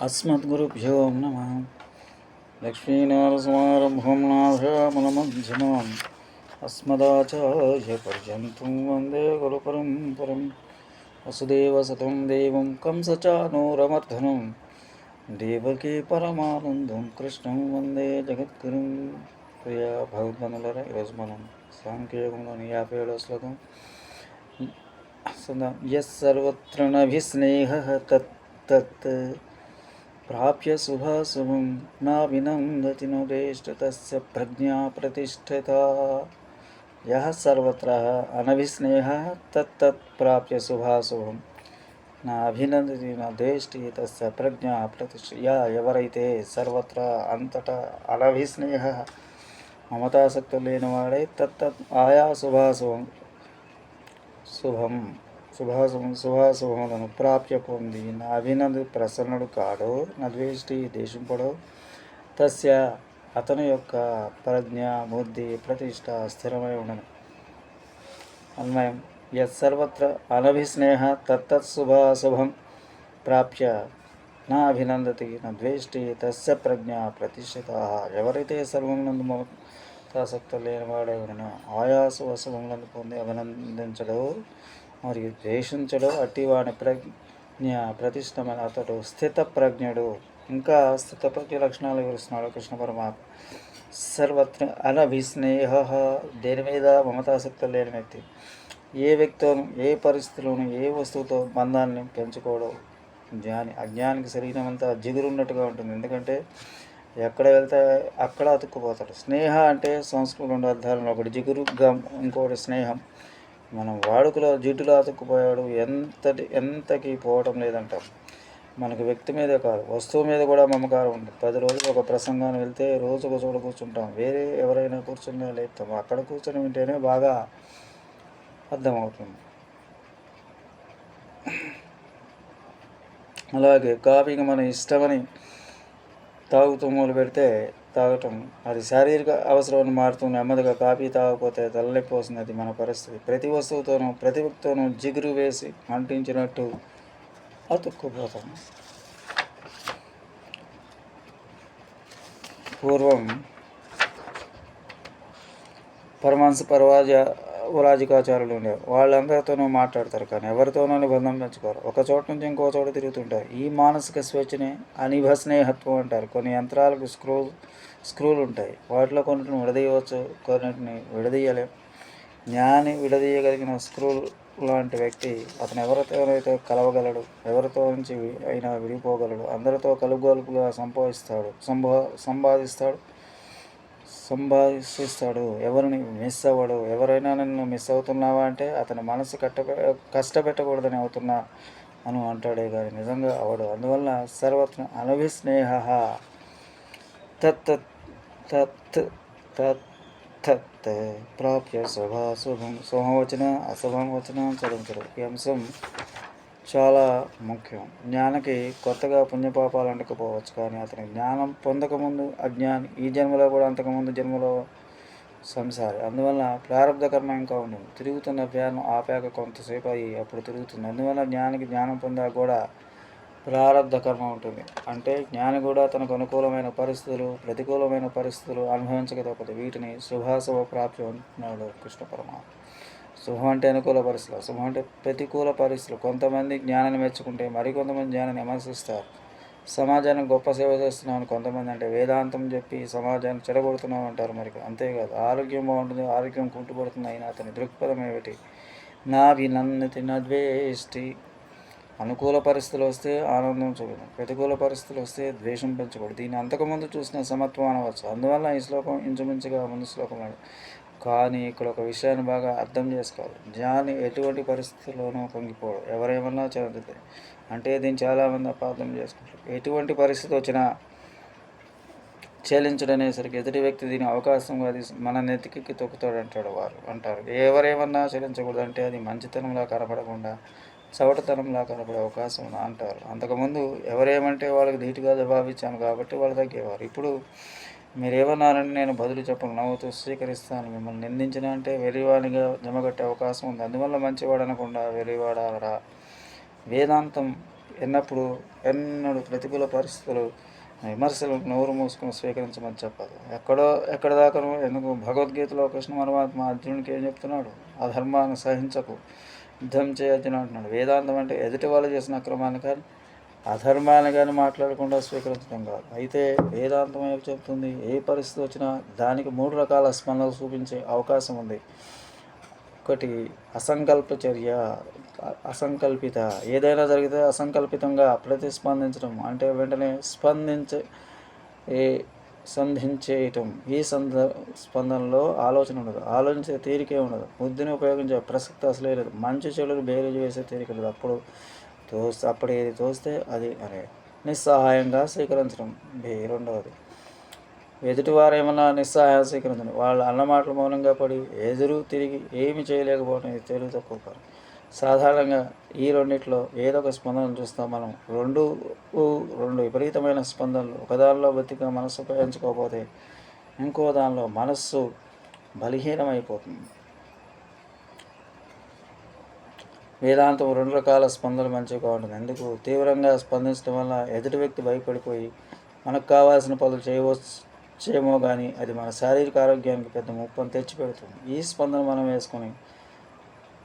अस्मद्गुरुभ्यो नमः लक्ष्मीनारसमारम्भं नाथमनमध्यमाम् अस्मदाचार्यपर्यन्तं वन्दे गुरुपरम्परं वसुदेवसतं देवं कंसचानूरमर्धनं దేవకీ పరమానందం కృష్ణం వందే జగద్గురుం ప్రియ భగవద్బంధులరా ఈరోజు మనం సాంఖ్యయోగంలోని యాభై ఏడవ శ్లోకం యస్ సర్వత్ర నభిస్నేహ తత్ తత్ ప్రాప్య శుభాశుభం నా వినందతి నోదేష్ట తస్య ప్రజ్ఞా ప్రతిష్ఠిత యः సర్వత్ర అనభిస్నేహ తత్ తత్ ప్రాప్య శుభాశుభం నా అభినందతి నా దేష్టి తస్య ప్రజ్ఞ ప్రతిష్ఠ యా ఎవరైతే సర్వత్రా అంతటా అనభిస్నేహ మమతాసక్తి లేనివాడై తత్తత్ ఆయా శుభాశుభం శుభం శుభాశుభం శుభాశుభములను ప్రాప్య పొంది నా అభినంది ప్రసన్నుడు కాడో నద్వేష్టి దేశింపడో. తస్య అతని యొక్క ప్రజ్ఞ బుద్ధి ప్రతిష్ట స్థిరమై ఉండను అన్వయం. యత్సర్వత్ర అనభిస్నేహ తత్తత్ శుభాశుభం ప్రాప్య నా అభినందతి నా ద్వేష్టి తస్య ప్రజ్ఞ ప్రతిష్ఠిత. ఎవరైతే సర్వమునందు మమతాసక్త లేనివాడే ఉండనో ఆయా శుభశుభములను పొంది అభినందించడో. మరియు ద్వేషించడు అట్టివాని ప్రజ్ఞ ప్రతిష్టమైన అతడు స్థిత ప్రజ్ఞుడు ఇంకా స్థిత ప్రజ్ఞ లక్షణాలు వివరిస్తున్నాడు కృష్ణ పరమాత్మ. సర్వత్ర అనభిస్నేహ దేని మీద మమతాసక్తి లేని వ్యక్తి. ఏ వ్యక్తితోనూ ఏ పరిస్థితిలోనూ ఏ వస్తువుతో బంధాన్ని పెంచుకోవడం జ్ఞాని అజ్ఞానికి శరీరం జిగురు ఉన్నట్టుగా ఉంటుంది. ఎందుకంటే ఎక్కడ వెళ్తే అక్కడ అతుక్కుపోతాడు. స్నేహ అంటే సంస్కృతి రెండు అర్థాలను ఒకటి జిగురు గమ్ ఇంకోటి స్నేహం. మనం వాడుకలో జిడ్డులో అతుక్కుపోయాడు ఎంతటి ఎంతకి పోవటం లేదంటాం. మనకు వ్యక్తి మీదే కాదు వస్తువు మీద కూడా మమకారం ఉంది. పది రోజులు ఒక ప్రసంగాన్ని వెళ్తే రోజు ఒక చోట కూర్చుంటాం. వేరే ఎవరైనా కూర్చున్నా లేపుతాం అక్కడ కూర్చొని వింటేనే బాగా అర్థమవుతుంది. అలాగే కాఫీకి మన ఇష్టమని తాగుతూ మొదలు పెడితే తాగటం అది శారీరక అవసరాన్ని మారుతూ నెమ్మదిగా కాఫీ తాగకపోతే తలనొప్పి వస్తుంది అది మన పరిస్థితి. ప్రతి వస్తువుతోనూ ప్రతి వ్యక్తితోనూ జిగురు వేసి అంటించినట్టు అతుక్కుపోతాం. పూర్వం పరమాంస పర్వాజ ఉరాజికాచారులు ఉండేవారు వాళ్ళందరితోనూ మాట్లాడతారు కానీ ఎవరితోనూ బంధం పెంచుకోరు. ఒక చోట నుంచి ఇంకో చోట తిరుగుతుంటారు. ఈ మానసిక స్వేచ్ఛని అనిభ స్నేహత్వం అంటారు. కొన్ని యంత్రాలకు స్క్రూ స్క్రూలు ఉంటాయి. వాటిలో కొన్నిటిని విడదీయవచ్చు కొన్నిటిని విడదీయలేం. జ్ఞాని విడదీయగలిగిన స్క్రూ లాంటి వ్యక్తి అతను ఎవరితోనైతే కలవగలడు ఎవరితో నుంచి అయినా విడిపోగలడు అందరితో కలుగోలుపుగా సంపాదిస్తాడు సంభా సంపాదిస్తాడు సంభాషిస్తాడు. ఎవరిని మిస్ అవ్వడు. ఎవరైనా నన్ను మిస్ అవుతున్నావా అంటే అతని మనసు కట్ట కష్టపెట్టకూడదని అవుతున్నా అను అంటాడే కానీ నిజంగా అవడు. అందువల్ల సర్వత్ర అనభిస్నేహ తత్ తత్ తత్ తత్. ప్రాప్య శుభ శుభం శుభవచన అశుభం వచనం చదించడు ఈ అంశం చాలా ముఖ్యం. జ్ఞానికి కొత్తగా పుణ్యపాపాలు అంటకపోవచ్చు కానీ అతని జ్ఞానం పొందకముందు అజ్ఞాని ఈ జన్మలో కూడా అంతకుముందు జన్మలో సంసారి. అందువల్ల ప్రారంభ కర్మ ఇంకా ఉంటుంది. తిరుగుతున్న ఫ్యాన్ ఆపాక కొంతసేపు అయ్యి అప్పుడు తిరుగుతుంది. అందువల్ల జ్ఞానికి జ్ఞానం పొందాక కూడా ప్రారంధ కర్మ ఉంటుంది. అంటే జ్ఞాని కూడా తనకు అనుకూలమైన పరిస్థితులు ప్రతికూలమైన పరిస్థితులు అనుభవించక తప్పదు. వీటిని శుభాశుభ ప్రాప్తి అంటున్నాడు కృష్ణ పరమాత్మ. శుభం అంటే అనుకూల పరిస్థితులు శుభం అంటే ప్రతికూల పరిస్థితులు. కొంతమంది జ్ఞానాన్ని మెచ్చుకుంటే మరికొంతమంది జ్ఞానాన్ని విమర్శిస్తారు. సమాజానికి గొప్ప సేవ చేస్తున్నామని కొంతమంది అంటే వేదాంతం చెప్పి సమాజాన్ని చెడగొడుతున్నాం అంటారు మరి. అంతేకాదు ఆరోగ్యం బాగుంటుంది ఆరోగ్యం కుంటుపడుతుంది అయినా అతని దృక్పథం ఏమిటి? నా వినన్నతి నద్వేష్టి అనుకూల పరిస్థితులు వస్తే ఆనందం చూపడం ప్రతికూల పరిస్థితులు వస్తే ద్వేషం పెంచకూడదు. దీన్ని అంతకుముందు చూసిన సమత్వం అనవచ్చు. అందువల్ల ఈ శ్లోకం ఇంచుమించుగా ముందు శ్లోకం కానీ ఇక్కడ ఒక విషయాన్ని బాగా అర్థం చేసుకోవాలి. జ్ఞాని ఎటువంటి పరిస్థితుల్లోనూ పొంగిపోవడం ఎవరేమన్నా చెందితే అంటే దీన్ని చాలామంది అపార్థం చేసుకుంటారు. ఎటువంటి పరిస్థితి వచ్చినా చెల్లించడనేసరికి ఎదుటి వ్యక్తి దీని అవకాశంగా అది మన నెతికి తొక్కుతాడు అంటాడు వారు అంటారు. ఎవరేమన్నా చెల్లించకూడదు అంటే అది మంచితనంలా కనపడకుండా చవటతనంలా కనపడే అవకాశం అంటారు అంతకుముందు ఎవరేమంటే వాళ్ళకి ధీటుగా జవాబిచ్చాను కాబట్టి వాళ్ళు తగ్గేవారు. ఇప్పుడు మీరేమన్నారని నేను బదులు చెప్పను. నవ్వుతూ స్వీకరిస్తాను. మిమ్మల్ని నిందించిన అంటే వెలివాడిగా జమగట్టే అవకాశం ఉంది. అందువల్ల మంచివాడు అనకుండా వెలివాడాలరా వేదాంతం ఎన్నప్పుడు ఎన్నడు ప్రతికూల పరిస్థితులు విమర్శలు నోరు మూసుకొని స్వీకరించమని చెప్పాలి ఎక్కడో ఎక్కడ దాకా ఎందుకు భగవద్గీతలో కృష్ణ పరమాత్మ అర్జునుడికి ఏం చెప్తున్నాడు? అధర్మాన్ని సహించకు. యుద్ధం చేయొద్దని అంటున్నాడు. వేదాంతం అంటే ఎదుటి వాళ్ళు చేసిన అక్రమాన్ని కానీ అధర్మాన్ని కానీ మాట్లాడకుండా స్వీకరించడం కాదు. అయితే వేదాంతం ఏమి చెప్తుంది? ఏ పరిస్థితి వచ్చినా దానికి మూడు రకాల స్పందనలు చూపించే అవకాశం ఉంది. ఒకటి అసంకల్ప చర్య అసంకల్పిత. ఏదైనా జరిగితే అసంకల్పితంగా ప్రతిస్పందించడం అంటే వెంటనే స్పందించే ఏ సంధించేయటం. ఈ సంద స్పందనలో ఆలోచన ఉండదు. ఆలోచించే తీరికే ఉండదు. బుద్ధిని ఉపయోగించే ప్రసక్తి అసలే లేదు. మంచి చెడులు బేరీజు వేసే తీరిక లేదు. అప్పుడు తోస్తే అప్పుడు ఏది తోస్తే అది అనే నిస్సహాయంగా స్వీకరించడం బే- రెండవది ఎదుటివారు ఏమన్నా నిస్సహాయం స్వీకరించడం. వాళ్ళు అన్నమాటలు మౌనంగా పడి ఎదురు తిరిగి ఏమి చేయలేకపోవడం ఇది తెలివి తక్కువ సాధారణంగా ఈ రెండిట్లో ఏదో ఒక స్పందన చూస్తాం మనం. రెండు రెండు విపరీతమైన స్పందనలు. ఒకదానిలో బతిగా మనస్సు ఉపయోగించుకోకపోతే ఇంకో దానిలో మనస్సు బలహీనమైపోతుంది. వేదాంతం రెండు రకాల స్పందనలు మంచిగా ఉంటుంది. ఎందుకు? తీవ్రంగా స్పందించడం వల్ల ఎదుటి వ్యక్తి భయపడిపోయి మనకు కావాల్సిన పనులు చేయవచ్చేమో కానీ అది మన శారీరక ఆరోగ్యానికి పెద్ద ముప్పని తెచ్చిపెడుతుంది. ఈ స్పందన మనం వేసుకొని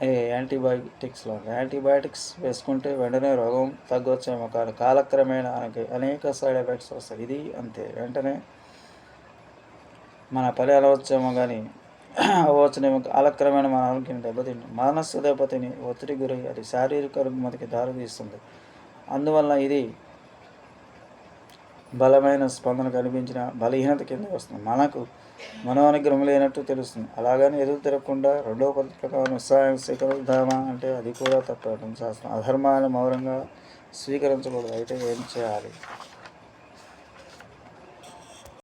ఏ యాంటీబయాటిక్స్లో యాంటీబయాటిక్స్ వేసుకుంటే వెంటనే రోగం తగ్గొచ్చేమో కానీ కాలక్రమేణా మనకి అనేక సైడ్ ఎఫెక్ట్స్ వస్తాయి. ఇది అంతే. వెంటనే మన పని అనవచ్చేమో కానీ అవ్వచ్చునేమో కాలక్రమేణా మన ఆరోగ్యం దెబ్బతింటుంది మనస్సు దెబ్బతిని ఒత్తిడి గురై అది శారీరక రుగ్మతకి దారితీస్తుంది. అందువల్ల ఇది బలమైన స్పందన కనిపించిన బలహీనత కింద వస్తుంది. మనకు మనోనిగ్రహం లేనట్టు తెలుస్తుంది. అలాగని ఎదురు తిరగకుండా రెండవ పద్ధతి ప్రకారం ఉత్సాహం స్వీకరిద్దామా అంటే అది కూడా తప్పడం శాస్త్రం. అధర్మాన్ని మౌనంగా స్వీకరించకూడదు. అయితే ఏం చేయాలి?